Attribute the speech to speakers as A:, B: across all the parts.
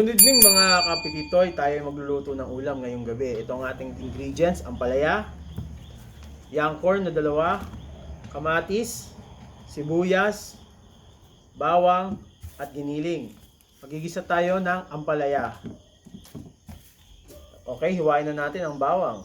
A: Good evening mga kapititoy, tayo ay magluluto ng ulam ngayong gabi. Ito ang ating ingredients, ampalaya, young corn na dalawa, kamatis, sibuyas, bawang, at giniling. Magigisa tayo ng ampalaya. Okay, hiwain na natin ang bawang.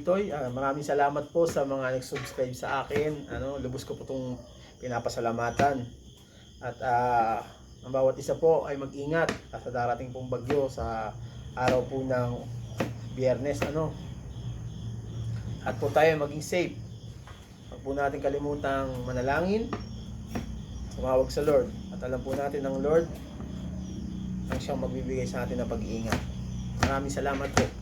A: Mga kapititoy, ah, maraming salamat po sa mga nag-subscribe sa akin. Ano, lubos ko po itong pinapasalamatan. At ah, ang bawat isa po ay mag-ingat sa darating pong bagyo sa araw po ng biyernes. Ano. At po tayo maging safe. Huwag po natin kalimutang manalangin, tumawag sa Lord. At alam po natin ng Lord ang siyang magbibigay sa atin ng pag-iingat. Maraming salamat po.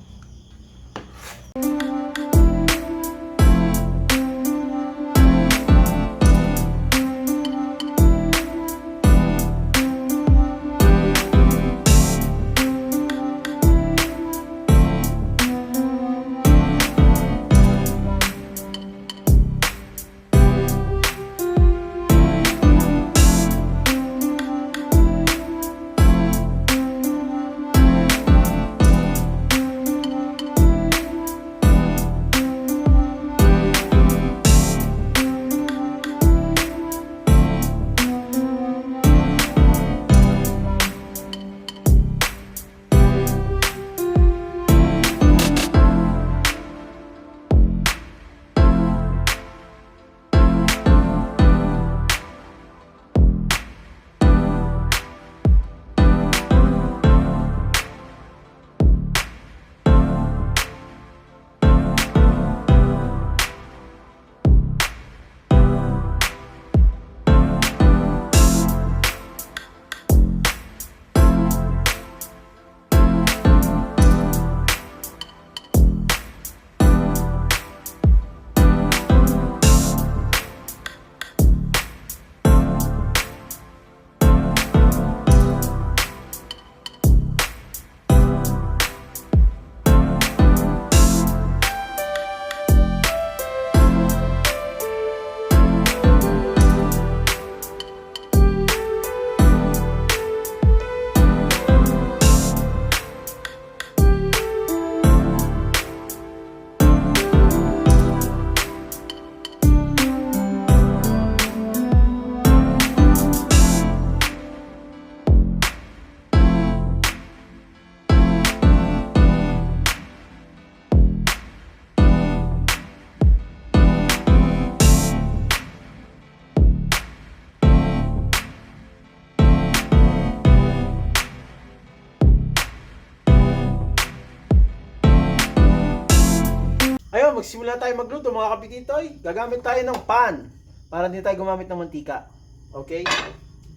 A: Magsimula tayo magluto mga kapititoy. Gagamit tayo ng pan para hindi tayo gumamit ng mantika. Okay?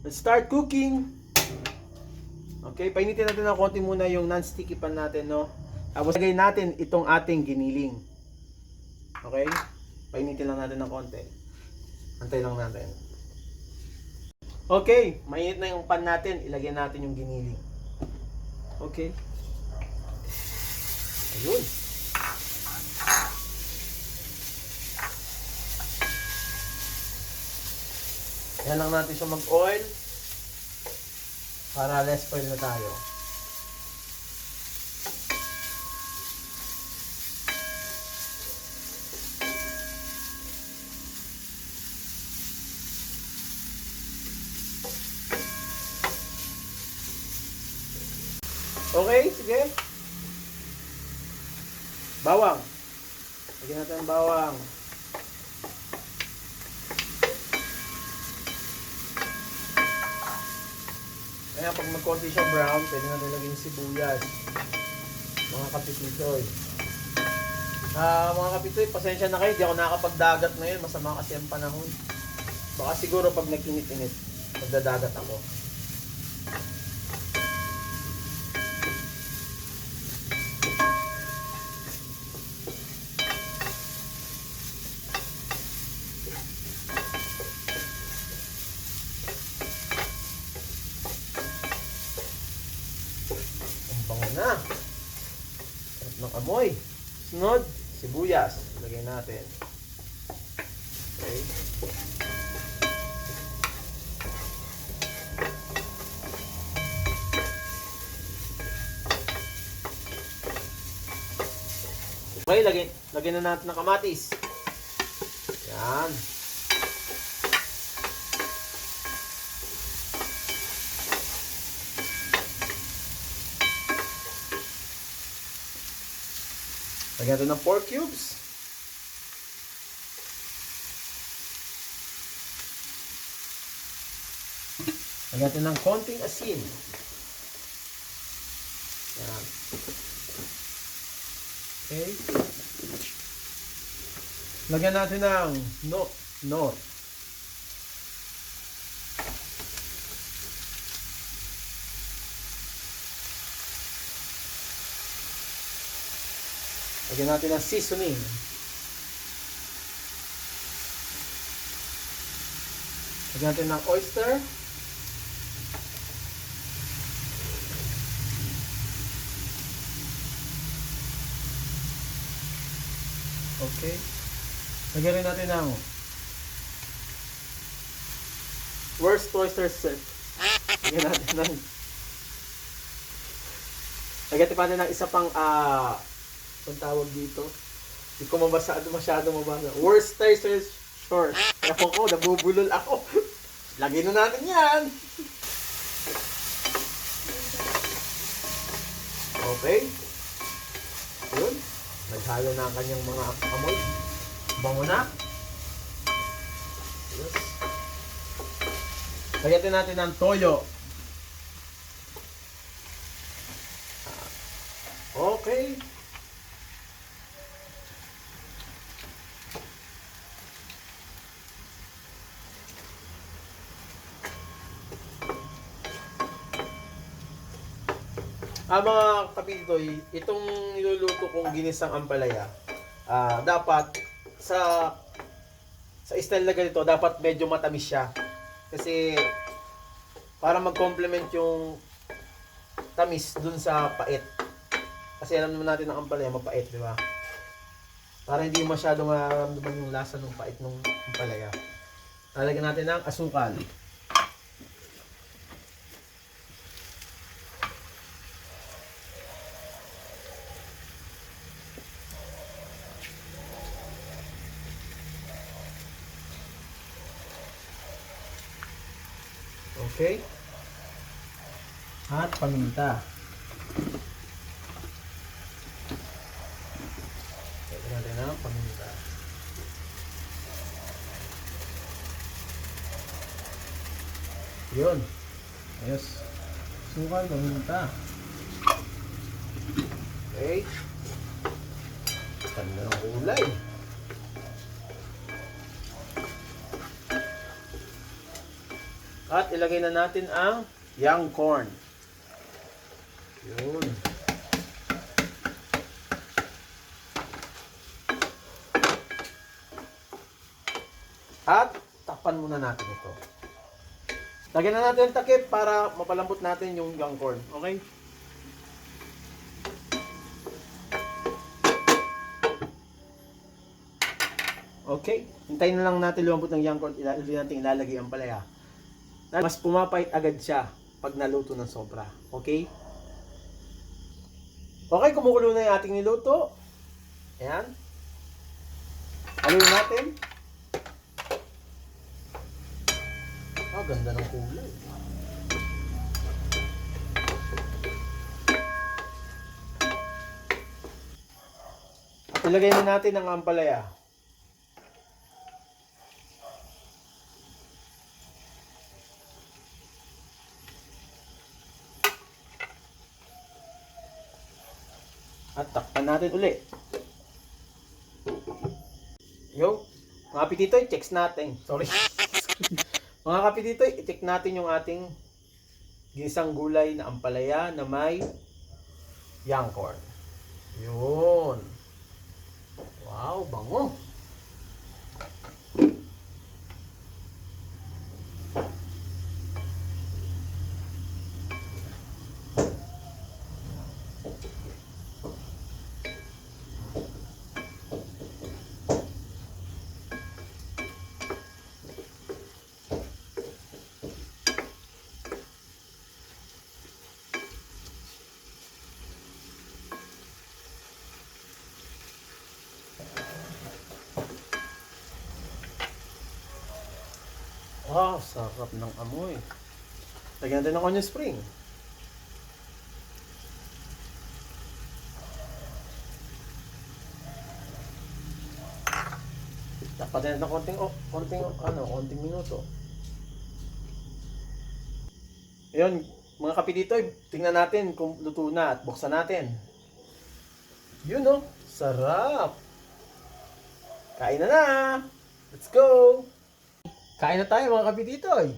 A: Let's start cooking. Okay, painitin natin ng konti muna yung non-sticky pan natin, no? Tapos lagay natin itong ating giniling. Okay? Painitin lang natin ng konti. Antay lang natin. Okay, mainit na yung pan natin. Ilagay natin yung giniling. Okay? Ayun. Ayan lang natin siya mag-oil. Para less oil na tayo. Okay, sige. Bawang. Lagyan natin ang bawang. Kaya pag magkonti siya brown, pwede natin lagyan yung sibuyas. Mga kapititoy. Ah, mga kapitoy, pasensya na kayo, di ako nakakapagdagat ngayon, masama kasi ang panahon. Baka siguro pag nagkinit-init, magdadagat ako. Ang bango na. Sarap ng amoy. Sunod, sibuyas. Lagay natin. Okay. Okay, lagay, lagyan na natin ng kamatis. Yan. Lagyan natin ng 4 cubes. Lagyan natin ng konting asin. Yan. Okay. Lagyan natin ng no, no. Lagyan natin ng seasoning. Lagyan natin ng oyster. Okay. Lagyan rin natin ng worst oyster set. Lagyan natin ng Lagyan natin ng isa pang ah ang tawag dito. Hindi ko mabasa, masyado mabasa. Worst oyster short. Ako ko, nabubulol ako. Lagyan na natin yan. Okay. Yun. Naghalo na ang kanyang mga amoy. Bango na. Yes. Lagyan natin ng toyo. Ah, Okay. Ah, mga kapitoy, itong niluluto kong ginisang ampalaya, ah, dapat sa sa style na ganito, dapat medyo matamis siya. Kasi para mag-complement yung tamis dun sa pait. Kasi alam naman natin ang ampalaya mapait, di ba? Para hindi masyado mararamdaman yung lasa ng pait ng ampalaya. Lalagyan natin ng asukal. Okay? At paminta. Lagyan natin ang paminta. Yun. Ayos. Sukal, paminta. Okay. Ganda ng kulay. At ilagay na natin ang young corn. Yun. At takpan muna natin ito. Lagyan na natin ang takip para mapalambot natin yung young corn. Okay? Okay. Hintayin na lang natin lumambot ng young corn. Ila- Hindi natin ilalagay ang palaya. Mas pumapait agad siya pag naluto ng sobra. Okay? Okay, kumukulo na yung ating niluto. Ayan. Haluin natin. Ah, oh, ganda ng kulay. Ilagay na natin ang ampalaya. Natin uli. Yo, mga kapititoy, checks natin. Sorry. mga kapititoy, i-check natin yung ating ginisang gulay na ampalaya na may young corn. Yun. Wow, bango. Wow, sarap ng amoy. Lagyan natin ng onion spring. Dapat din ng konting, oh, konting, ano, konting minuto. Ayun, mga kapititoy, tingnan natin kung luto na at buksan natin. Yun oh, sarap. Kain na na. Let's go. Kain na tayo mga kapititoy.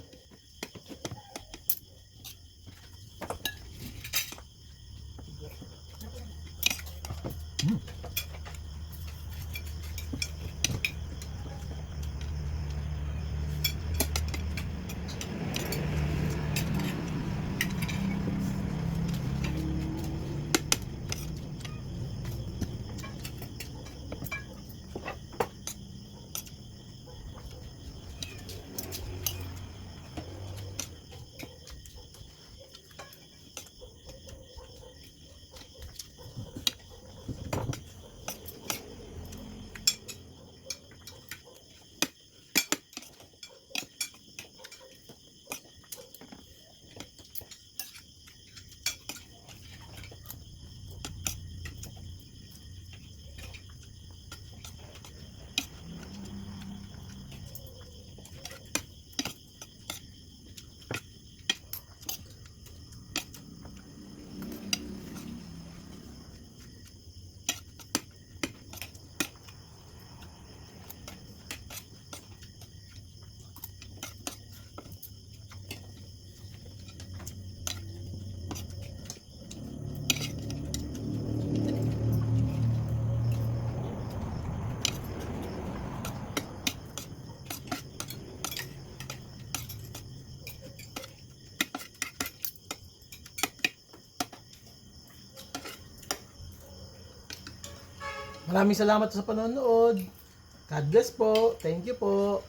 A: Maraming salamat sa panonood. God bless po. Thank you po.